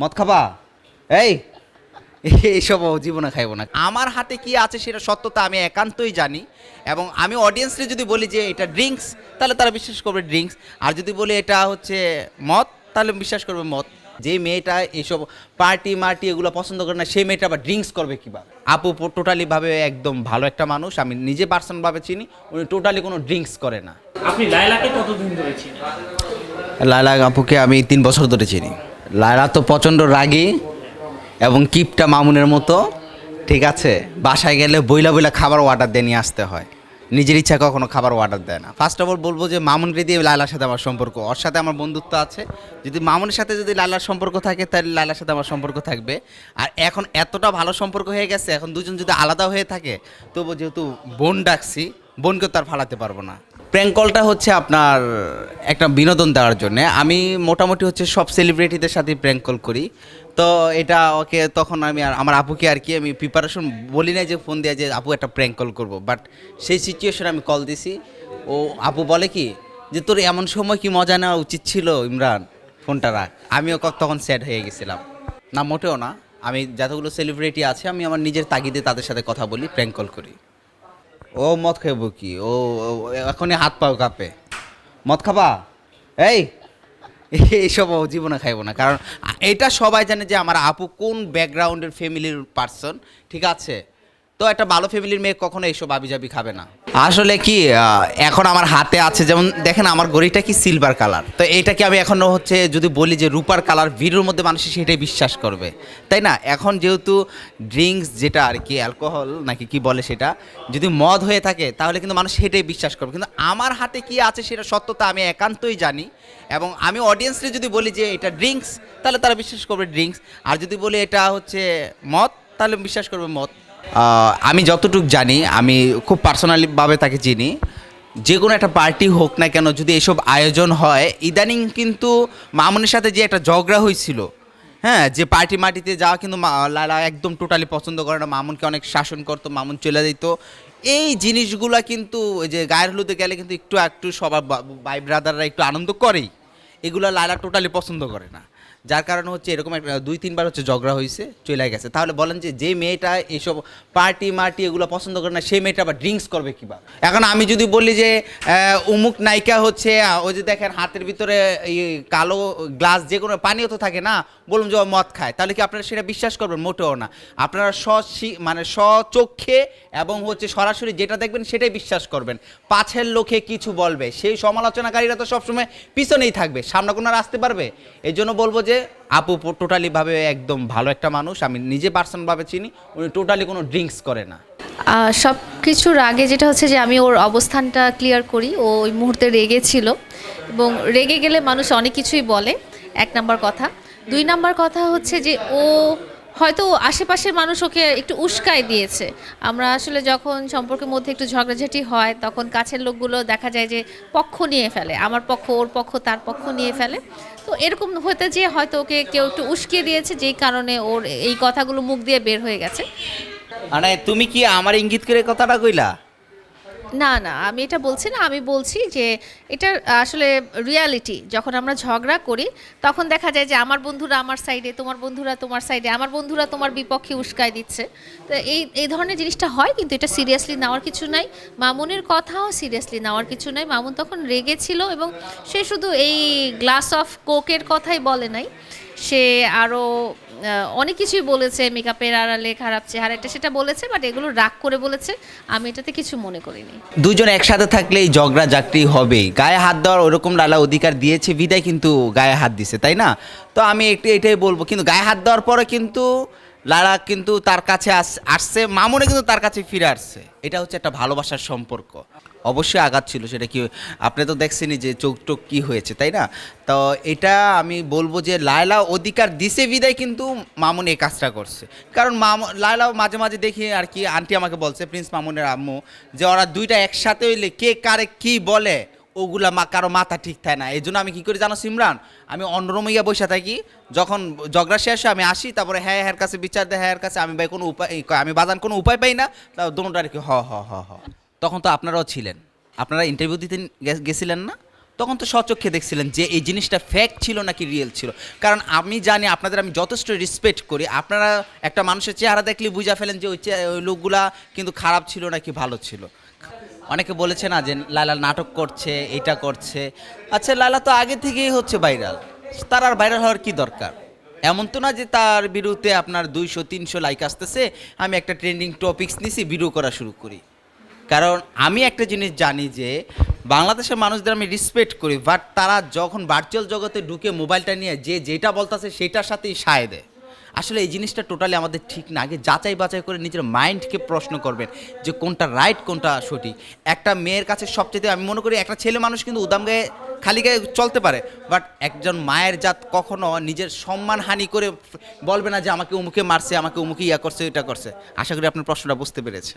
মদ খাবা? এই এইসব ও জীবনে খাইব না। আমার হাতে কি আছে সেটা সত্যতা আমি একান্তই জানি এবং আমি অডিয়েন্সকে যদি বলি যে এটা ড্রিঙ্কস তাহলে তারা বিশ্বাস করবে ড্রিঙ্কস আর যদি বলি এটা হচ্ছে মদ তাহলে বিশ্বাস করবে মদ। যে মেয়েটা এইসব পার্টি মার্টি এগুলো পছন্দ করে না সেই মেয়েটা আবার ড্রিঙ্কস করবে কীভাবে? আপু টোটালি ভাবে একদম ভালো একটা মানুষ আমি নিজে পার্সোনালভাবে চিনি উনি টোটালি কোনো ড্রিঙ্কস করে না। আপনি লাইলাকে কতদিন ধরে চিনি লায়লা আপুকে আমি তিন বছর ধরে চিনি। লায়লা তো প্রচণ্ড রাগী এবং কিপটা মামুনের মতো, ঠিক আছে? বাসায় গেলে বইলা বইলা খাবার অর্ডার দিয়ে নিয়ে আসতে হয়। নিজের ইচ্ছা কখনো খাবার অর্ডার দেয় না। ফার্স্ট অফ অল বলব যে মামুনকে দিয়ে লায়লার সাথে আমার সম্পর্ক, ওর সাথে আমার বন্ধুত্ব আছে। যদি মামুনের সাথে যদি লায়লার সম্পর্ক থাকে, তাহলে লায়লার সাথে আমার সম্পর্ক থাকবে। আর এখন এতটা ভালো সম্পর্ক হয়ে গেছে, এখন দুজন যদি আলাদা হয়ে থাকে, তবু যেহেতু বোন ডাকছি, বোনকে তো আর ফালাতে পারব না। প্র্যাঙ্ক কলটা হচ্ছে আপনার একটা বিনোদন দেওয়ার জন্য। আমি মোটামুটি হচ্ছে সব সেলিব্রিটিদের সাথে প্র্যাঙ্ক কল করি। তো এটা ওকে তখন আমি আর আমার আপুকে আর কি আমি প্রিপারেশন বলি না যে ফোন দিয়ে যে আপু একটা প্র্যাঙ্ক কল করব। বাট সেই সিচুয়েশনে আমি কল দিছি। ও আপু বলে কি যে, তোর এমন সময় কি মজা নেওয়া উচিত ছিল, ইমরান? ফোনটা রাখ। আমিও তখন স্যাড হয়ে গেছিলাম। না, মোটেও না। আমি যতগুলো সেলিব্রিটি আছে, আমি আমার নিজের তাগিদে তাদের সাথে কথা বলি প্র্যাঙ্ক কল করি। ও মদ খাইব কি? ও এখনই হাত পাও কাঁপে। মদ খাবা? এই, এইসব জীবনে খাইব না। কারণ এটা সবাই জানে যে আমার আপু কোন ব্যাকগ্রাউন্ডের ফ্যামিলির পার্সন ঠিক আছে? তো একটা ভালো ফ্যামিলির মেয়ে কখনো এইসব আবিজাবি খাবে না। আসলে কি এখন আমার হাতে আছে, যেমন দেখেন আমার গড়িটা কি সিলভার কালার তো এইটাকে আমি এখনও হচ্ছে যদি বলি যে রূপার কালার ভিডিওর মধ্যে মানুষ সেটাই বিশ্বাস করবে। তাই না? এখন যেহেতু ড্রিঙ্কস যেটা আর কি অ্যালকোহল নাকি কি বলে সেটা, যদি মদ হয়ে থাকে, তাহলে কিন্তু মানুষ সেটাই বিশ্বাস করবে। কিন্তু আমার হাতে কি আছে সেটা সত্যতা আমি একান্তই জানি এবং আমি অডিয়েন্সকে যদি বলি যে এটা ড্রিঙ্কস তাহলে তারা বিশ্বাস করবে ড্রিঙ্কস আর যদি বলি এটা হচ্ছে মদ, তাহলে বিশ্বাস করবে মদ। আমি যতটুকু জানি, আমি খুব পার্সোনালিভাবে তাকে চিনি। যে কোনো একটা পার্টি হোক না কেন, যদি এসব আয়োজন হয়, ইদানিং কিন্তু মামুনের সাথে যে একটা ঝগড়া হয়েছিল হ্যাঁ যে পার্টি মাটিতে যাওয়া কিন্তু লালা একদম টোটালি পছন্দ করে না, মামুনকে অনেক শাসন করতো, মামুন চলে যেত। এই জিনিসগুলা কিন্তু ওই যে গায়ের হলুদে গেলে কিন্তু একটু একটু সবার ভাই ব্রাদাররা একটু আনন্দ করেই। এগুলো লালা টোটালি পছন্দ করে না। যার কারণে হচ্ছে এরকম একটা, দুই, তিনবার হচ্ছে ঝগড়া হয়েছে চলে গেছে। তাহলে বলেন যে যে মেয়েটা এইসব পার্টি, মার্টি এগুলো পছন্দ করে না সেই মেয়েটা আবার ড্রিঙ্কস করবে কিবা এখন আমি যদি বলি যে উমুক নায়িকা হচ্ছে ওই যে দেখেন হাতের ভিতরে কালো গ্লাস যে কোনো পানীয় তো থাকে না, বলুন যে ও মদ খায়, তাহলে কি আপনারা সেটা বিশ্বাস করবেন? মোটেও না। আপনারা স্ব মানে স্বচক্ষে এবং হচ্ছে সরাসরি যেটা দেখবেন সেটাই বিশ্বাস করবেন। পাছের লোকে কিছু বলবে, সেই সমালোচনাকারীরা তো সবসময় পিছনেই থাকবে, সামনে কোনো আসতে পারবে? এই জন্য বলব যে আপু টোটালিভাবে একদম ভালো একটা মানুষ, আমি নিজে পার্সোনালভাবে চিনি, উনি টোটালি কোনো ড্রিঙ্কস করে না। সব কিছুর আগে যেটা হচ্ছে যে আমি ওর অবস্থানটা ক্লিয়ার করি, ও ওই মুহূর্তে রেগে ছিল এবং রেগে গেলে মানুষ অনেক কিছুই বলে, এক নাম্বার কথা। দুই নাম্বার কথা হচ্ছে যে ও হয়তো আশেপাশের মানুষ ওকে একটু উস্কায় দিয়েছে। আমরা আসলে যখন সম্পর্কের মধ্যে একটু ঝগড়াঝাটি হয়, তখন কাছের লোকগুলো দেখা যায় যে পক্ষ নিয়ে ফেলে, আমার পক্ষ, ওর পক্ষ, তার পক্ষ নিয়ে ফেলে। তো এরকম হতে যে হয়তো ওকে কেউ একটু উস্কিয়ে দিয়েছে, যেই কারণে ওর এই কথাগুলো মুখ দিয়ে বের হয়ে গেছে। মানে তুমি কি আমার ইঙ্গিত করে কথাটা কইলা? না না, আমি এটা বলছি না, আমি বলছি যে এটা আসলে রিয়ালিটি যখন আমরা ঝগড়া করি, তখন দেখা যায় যে আমার বন্ধুরা আমার সাইডে তোমার বন্ধুরা তোমার সাইডে আমার বন্ধুরা তোমার বিপক্ষে উস্কায় দিচ্ছে। তো এই এই ধরনের জিনিসটা হয়, কিন্তু এটা সিরিয়াসলি নেওয়ার কিছু নাই। মামুনের কথাও সিরিয়াসলি নেওয়ার কিছু নাই। মামুন তখন রেগেছিল এবং সে শুধু এই গ্লাস অফ কোকের কথাই বলে নাই। সে আরও অনেক কিছুই বলেছে, মেকআপের আড়ালে খারাপ চেহারা, এটা সেটা বলেছে বাট এগুলো রাগ করে বলেছে, আমি এটাতে কিছু মনে করিনি। দুজন একসাথে থাকলে এই ঝগড়া জাকরি হবে গায়ে হাত দেওয়ার ওরকম লালা অধিকার দিয়েছে, বিদায় কিন্তু গায়ে হাত দিছে, তাই না? তো আমি একটু এটাই বলব, কিন্তু গায়ে হাত দেওয়ার পরে কিন্তু লালা কিন্তু তার কাছে আস- আসছে, মামুনে কিন্তু তার কাছে ফিরে আসছে। এটা হচ্ছে একটা ভালোবাসার সম্পর্ক। অবশ্যই আঘাত ছিল সেটা কি, আপনি তো দেখছেনই যে চোখ টোক কী হয়েছে, তাই না? তো এটা আমি বলব যে লায়লা অধিকার দিছে বিদায় কিন্তু মামুন এই কাজটা করছে। কারণ মামু, লায়লাও মাঝে মাঝে দেখি আর কি, আন্টি আমাকে বলছে, প্রিন্স মামুনের আম্মু, যে ওরা দুইটা একসাথে হইলে কে কারে কি বলে। ওগুলা মা কারও মাথা ঠিক থাকে না। এই জন্য আমি কি করি জানো সিমরান? আমি অন্যরমইয়া বসে থাকি। যখন ঝগড়া শেষ আমি আসি, তারপরে হ্যাঁ হ্যাঁ কাছে বিচার দেয় হ্যাঁ কাছে আমি ভাই কোনো উপায় আমি বাজান কোনো উপায় পাই না তা দোনোটা আর কি হ হ হ হ। তখন তো আপনারাও ছিলেন। আপনারা ইন্টারভিউ দিতে গেছিলেন না? তখন তো স্বচক্ষে দেখছিলেন যে এই জিনিসটা ফ্যাক ছিল নাকি রিয়েল ছিল। কারণ আমি জানি আপনাদের আমি যথেষ্ট রেসপেক্ট করি। আপনারা একটা মানুষের চেহারা দেখলে বুঝা ফেলেন যে ওই লোকগুলা কিন্তু খারাপ ছিল নাকি ভালো ছিল। অনেকে বলেছে না যে লালা নাটক করছে, এটা করছে। আচ্ছা লালা তো আগে থেকেই হচ্ছে ভাইরাল তার আর ভাইরাল হওয়ার কি দরকার? এমন তো না যে তার বিরুদ্ধে আপনার দুইশো, তিনশো লাইক আসতেছে, আমি একটা ট্রেন্ডিং টপিক্স নিছি ভিডিও করা শুরু করি। কারণ আমি একটা জিনিস জানি যে বাংলাদেশের মানুষদের আমি রেসপেক্ট করি বাট তারা যখন ভার্চুয়াল জগতে ঢুকে মোবাইলটা নিয়ে যে যেটা বলতেছে সেটার সাথেই সায় দেয়। আসলে এই জিনিসটা টোটালি আমাদের ঠিক না। আগে যাচাই বাছাই করে নিজের মাইন্ডকে প্রশ্ন করবেন যে কোনটা রাইট কোনটা সঠিক। একটা মেয়ের কাছে সবচেয়ে আমি মনে করি একটা ছেলে মানুষ কিন্তু উদাম গায়ে, খালি গায়ে চলতে পারে বাট একজন মায়ের জাত কখনো নিজের সম্মান হানি করে বলবে না যে আমাকে উমুকে মারছে, আমাকে উমুকে ইয়া করছে, এটা করছে। আশা করি আপনার প্রশ্নটা বুঝতে পেরেছেন।